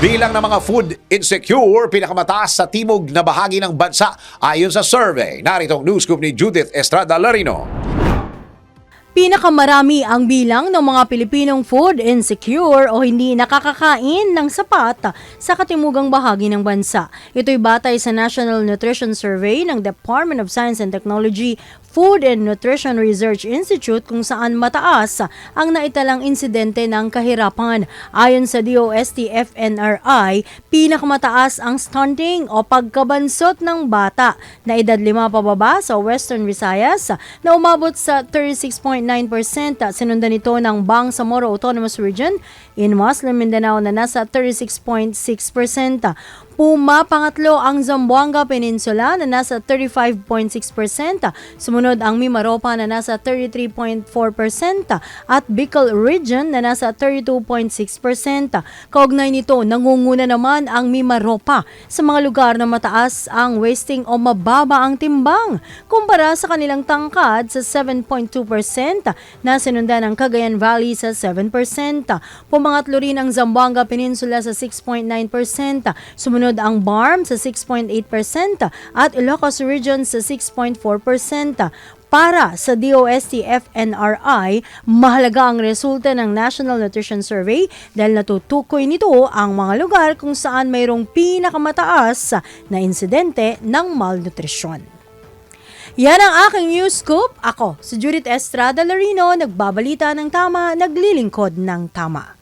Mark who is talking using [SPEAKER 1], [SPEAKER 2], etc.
[SPEAKER 1] Bilang ng mga food insecure, pinakamataas sa timog na bahagi ng bansa ayon sa survey. Narito ang news scoop ni Judith Estrada Larino.
[SPEAKER 2] Pinakamarami ang bilang ng mga Pilipinong food insecure o hindi nakakakain ng sapat sa katimugang bahagi ng bansa. Ito'y batay sa National Nutrition Survey ng Department of Science and Technology Food and Nutrition Research Institute kung saan mataas ang naitalang insidente ng kahirapan. Ayon sa DOST-FNRI, pinakamataas ang stunting o pagkabansot ng bata na edad 5 pababa sa Western Visayas na umabot sa 36.9%. Sinundan ito ng Bangsamoro Autonomous Region in Muslim Mindanao na nasa 36.6%. Puma pangatlo ang Zamboanga Peninsula na nasa 35.6%. Sumunod ang Mimaropa na nasa 33.4% at Bicol Region na nasa 32.6%. Kaugnay nito, nangunguna naman ang Mimaropa sa mga lugar na mataas ang wasting o mababa ang timbang kumpara sa kanilang tangkad sa 7.2% na sinundan ng Cagayan Valley sa 7%. Pumangatlo rin ang Zamboanga Peninsula sa 6.9%. Sumunod ang BARM sa 6.8% at Ilocos Region sa 6.4%. Para sa DOST-FNRI, mahalaga ang resulta ng National Nutrition Survey dahil natutukoy nito ang mga lugar kung saan mayroong pinakamataas na insidente ng malnutrisyon. Yan ang aking news scoop. Ako, si Judith Estrada Larino, nagbabalita ng tama, naglilingkod ng tama.